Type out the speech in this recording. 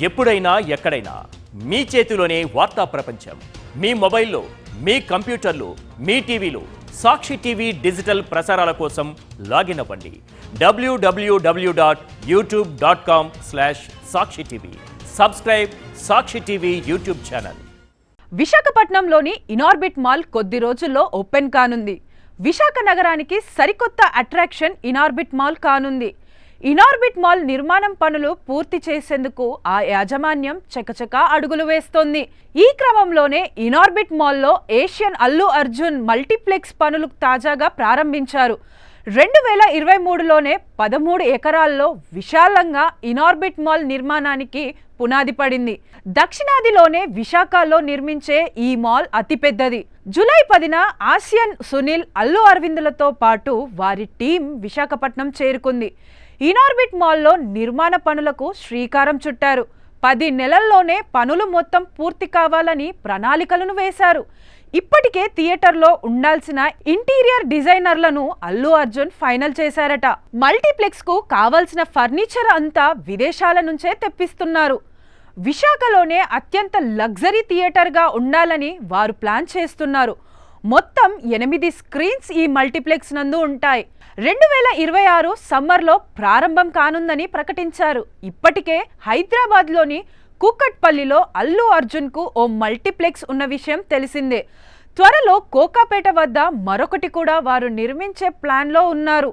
ఎప్పుడైనా ఎక్కడైనా మీ చేతిలోనే వార్తా ప్రపంచం. మీ మొబైల్లో మీ కంప్యూటర్లు మీ టీవీలు. సాక్షి టీవీ డిజిటల్ ప్రసారాల కోసం లాగిన్ అవ్వండి. W W W dot YouTube dot com slash Sakshi TV. Subscribe Sakshi TV YouTube channel. విశాఖపట్నంలోని ఇనార్బిట్ మాల్ కొద్ది రోజుల్లో ఓపెన్ కానుంది. విశాఖ నగరానికి సరికొత్త అట్రాక్షన్ ఇనార్బిట్ మాల్ కానుంది. ఇనార్బిట్ మాల్ నిర్మాణం పనులు పూర్తి చేసేందుకు ఆ యాజమాన్యం చకచకా అడుగులు వేస్తోంది. ఈ క్రమంలోనే ఇనార్బిట్ మాల్లో ఏషియన్ అల్లు అర్జున్ మల్టీప్లెక్స్ పనులు తాజాగా ప్రారంభించారు. రెండు వేల ఇరవై మూడులోనే పదమూడు ఎకరాల్లో విశాలంగా ఇనార్బిట్ మాల్ నిర్మాణానికి పునాది పడింది. దక్షిణాదిలోనే విశాఖలో నిర్మించే ఈ మాల్ అతిపెద్దది. జూలై పదిన ఆసియన్ సునీల్ అల్లు అరవిందులతో పాటు వారి టీం విశాఖపట్నం చేరుకుంది. ఇనార్బిట్ మాల్లో నిర్మాణ పనులకు శ్రీకారం చుట్టారు. పది నెలల్లోనే పనులు మొత్తం పూర్తి కావాలని ప్రణాళికలను వేశారు. ఇప్పటికే థియేటర్లో ఉండాల్సిన ఇంటీరియర్ డిజైనర్లను అల్లు అర్జున్ ఫైనల్ చేశారట. మల్టీప్లెక్స్కు కావాల్సిన ఫర్నిచర్ అంతా విదేశాల నుంచే తెప్పిస్తున్నారు. విశాఖలోనే అత్యంత లగ్జరీ థియేటర్గా ఉండాలని వారు ప్లాన్ చేస్తున్నారు. మొత్తం ఎనిమిది స్క్రీన్స్ ఈ మల్టీప్లెక్స్ నందు ఉంటాయి. రెండు వేల ఇరవై ఆరు సమ్మర్లో ప్రారంభం కానుందని ప్రకటించారు. ఇప్పటికే హైదరాబాద్లోని కూకట్పల్లిలో అల్లు అర్జున్కు ఓ మల్టీప్లెక్స్ ఉన్న విషయం తెలిసిందే. త్వరలో కోకాపేట వద్ద మరొకటి కూడా వారు నిర్మించే ప్లాన్లో ఉన్నారు.